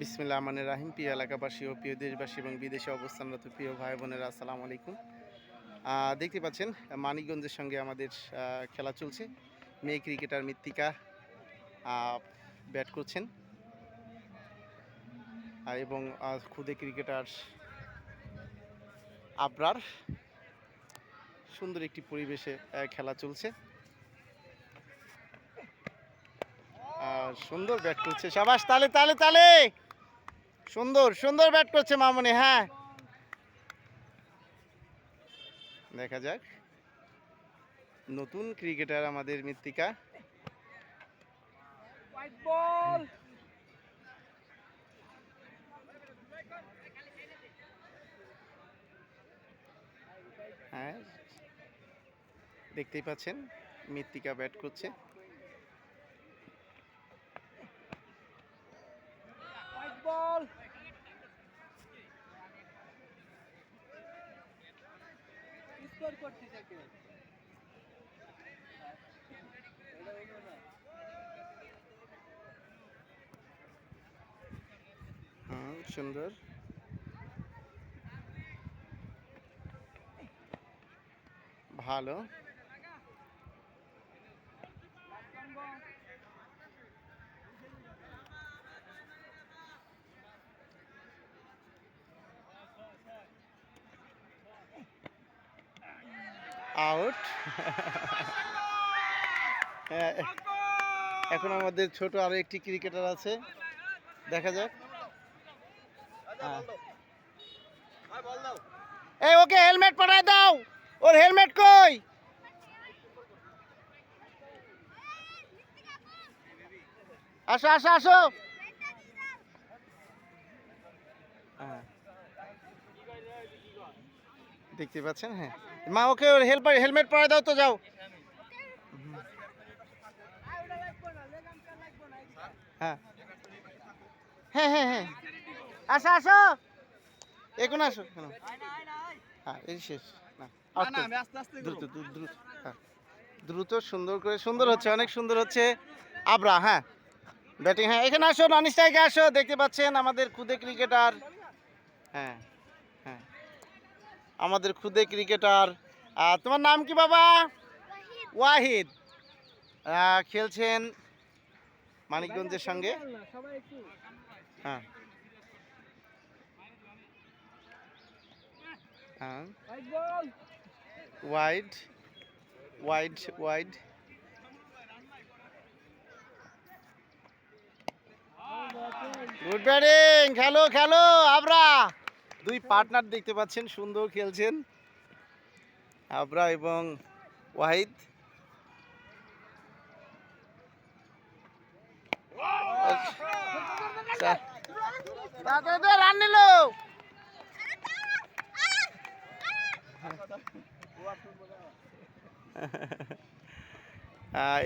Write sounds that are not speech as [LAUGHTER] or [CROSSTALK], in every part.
বিসমিল্লা রহমানির রাহিম। প্রিয় এলাকাবাসী ও প্রিয় দেশবাসী এবং বিদেশে অবস্থানরত প্রিয় ভাই বোনেরা, আসসালামু আলাইকুম। দেখতে পাচ্ছেন, মানিকগঞ্জের সঙ্গে আমাদের খেলা চলছে। মেয়ে ক্রিকেটার মৃত্তিকা ব্যাট করছেন। এবং খুদে ক্রিকেটার আবরার। সুন্দর একটি পরিবেশে খেলা চলছে। আর সুন্দর ব্যাট করছে সাবাস, তালে তালে তালে! সুন্দর সুন্দর ব্যাট করছে মামনি হ্যাঁ। দেখা যাক। নতুন ক্রিকেটার আমাদের মৃত্তিকা। হ্যাঁ দেখতেই পাচ্ছেন মৃত্তিকা ব্যাট করছে। স্কোর করতে থাকে। হ্যাঁ সুন্দর। ভালো। আউট [LAUGHS] এখন আমাদের ছোট আরও একটি ক্রিকেটার আছে। দেখা যাক। হ্যাঁ। এই ওকে হেলমেট পরায় দাও। ওর হেলমেট কই? আসো আসো আসো হ্যাঁ। দেখতে পাচ্ছেন হ্যাঁ। মা ওকে ওর হেল্প হেলমেট পরে দাও তো যাও। হ্যাঁ। হ্যাঁ হ্যাঁ হ্যাঁ। আসো আসো। এখন আসো হ্যাঁ এই শেষ। না দ্রুত দ্রুত দ্রুত হ্যাঁ। দ্রুত সুন্দর করে সুন্দর হচ্ছে অনেক সুন্দর হচ্ছে। আবরা হ্যাঁ। ব্যাটিং হ্যাঁ এখানে আসো নন স্ট্রাইকে আসো দেখতে পাচ্ছেন আমাদের খুদে ক্রিকেটার। হ্যাঁ। আমাদের খুদে ক্রিকেটার। তোমার নাম কি বাবা? ওয়াহিদ। খেলছেন মানিকগঞ্জের সঙ্গে? হ্যাঁ। হ্যাঁ। Wide wide wide good batting খেলো খেলো আবরা। দুই পার্টনার দেখতে পাচ্ছেন, সুন্দর খেলছেন। আবরা এবং ওয়াহিদ। রান নিল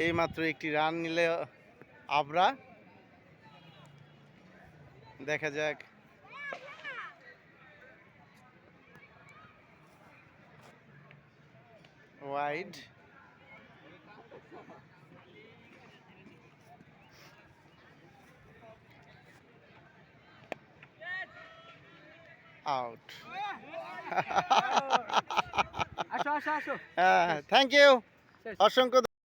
এই মাত্র একটি রান নিলে আবরা। দেখা যাক। ওয়াইড আউট [LAUGHS] [LAUGHS] আসো আসো আসো। হ্যাঁ থ্যাংক ইউ অসংখ্য